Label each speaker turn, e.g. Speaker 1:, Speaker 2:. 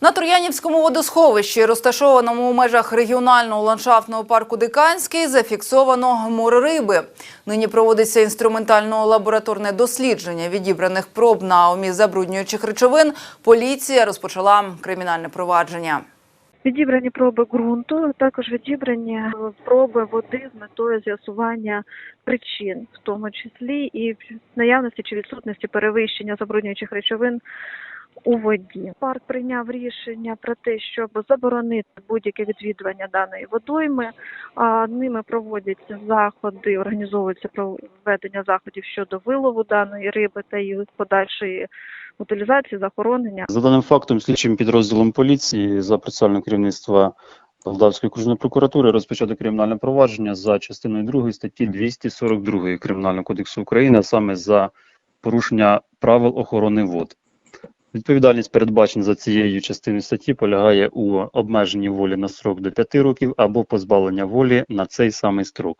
Speaker 1: На Троянівському водосховищі, розташованому у межах регіонального ландшафтного парку Диканський, зафіксовано море риби. Нині проводиться інструментально-лабораторне дослідження відібраних проб на оміз забруднюючих речовин. Поліція розпочала кримінальне провадження.
Speaker 2: Відібрані проби ґрунту, також відібрані е, проби води з метою з'ясування причин, в тому числі і наявності чи відсутності перевищення забруднюючих речовин у воді. Парк прийняв рішення про те, щоб заборонити будь-яке відвідування даної водойми. А ними проводяться заходи, організовується проведення заходів щодо вилову даної риби та її подальшої утилізації, захоронення.
Speaker 3: За даним фактом, слідчим підрозділом поліції за процесуального керівництва Полтавської окружної прокуратури розпочато кримінальне провадження за частиною 2 статті 242 Кримінального кодексу України, а саме за порушення правил охорони вод. Відповідальність передбачена за цією частиною статті полягає у обмеженні волі на строк до 5 років або позбавлення волі на цей самий строк.